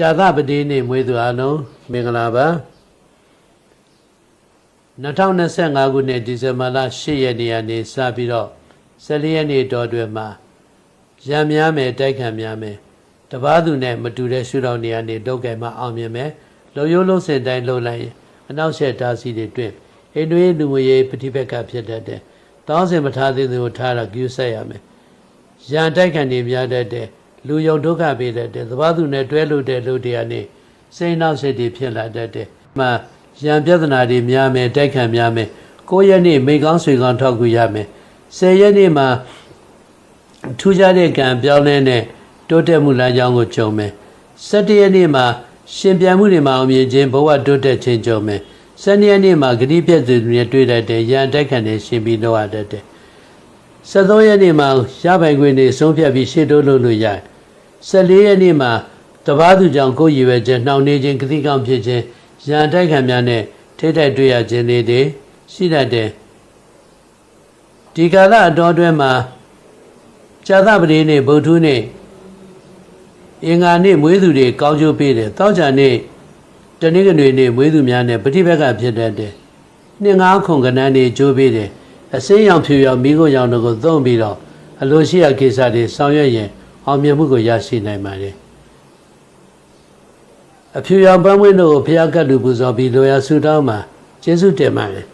ဇာသပတိနေ့မွေးသူအလုံးမင်္ဂလာပါ2025ခုနှစ်ဒီဇင်ဘာလ10ရက်နေ့ကနေစပြီးတော့14ရက်နေ့တော်တွင်မှာရံများမယ်တိုက်ခံများမယ်တပားသူနဲ့မတူတဲ့ရှုထောင့်နေရာနေတုတ်ကဲမှာအောင်မြင်မယ်လုံရိုးလုံးစင်တိုင်းလုံလိုက်ရင်အနောက်ဆက်တားစီတွေတွင်အိန္ဒိယလူငွေရေးပฏิပက္ခဖြစ်တတ်တယ်တောင်းစင်မထားသေးသူကိုထားတာကျူးဆက်ရမယ်ရန်တိုက်ခံနေများတတ်တဲ့ လူယုံဒုက္ခပေးတတ်တဲ့သဘာသူနဲ့တွဲလို့တဲ့လူတရားနေစိတ်နောက်စိတ်တွေဖြစ်လာတတ်တဲ့မှရန်ပြဿနာတွေများမယ်တိုက်ခံများမယ်ကိုယ့်ရက်နေ့မိကောင်းဆွေကောင်းထောက်ကူရမယ်ဆယ်ရက်နေ့မှာထူးခြားတဲ့ကံပြောင်းလဲတဲ့တိုးတက်မှုလမ်းကြောင်းကိုကြုံမယ်၁၇ရက်နေ့မှာရှင်ပြန်မှုတွေမှာအောင်မြင်ခြင်းဘဝတိုးတက်ခြင်းကြုံမယ်၁၂ရက်နေ့မှာဂတိပြည့်စုံတွေတွေ့တတ်တဲ့ရန်တိုက်ခံနေရှင်ပြီးတော့ရတတ်တဲ့73ရက်နေ့မှာရပိုင်ခွင့်နေဆုံးဖြတ်ပြီးရှေ့တိုးလို့လို့ရတယ် 14ရက်နေ့မှာတပားသူကြောင့်ကိုယ်ရည်ပဲခြင်းနှောင့်နှေးခြင်းကတိကောင်းဖြစ်ခြင်းရန်တိုက်ခံများနဲ့ထိတိုက်တွေ့ရခြင်းတွေတွေရှိတတ်တယ်ဒီကာလအတော်အတွင်းမှာဇာသပတိနေ့ဗုဒ္ဓနေ့အင်္ဂါနေ့မွေးသူတွေကောင်းကျိုးပေးတယ်တောက်ကြနေ့တနင်္ဂနွေနေ့မွေးသူများနဲ့ပฏิဘက်ကဖြစ်တတ်တယ်နှစ်ငါးခုံကဏ္ဍနေကျိုးပေးတယ်အစင်းရောင်ဖြူရောင်မိခိုးရောင်တို့ကိုသုံးပြီးတော့အလိုရှိရာကိစ္စတွေဆောင်ရွက်ရင် အောင်မြင်မှုကိုရရှိနိုင်ပါတယ်အဖြူရောင်ပန်းမွေးတို့ကိုဖျားကတ်လူပူဇော်ပြီးလိုရာဆူတောင်းမှာကျေးဇူးတင်ပါတယ်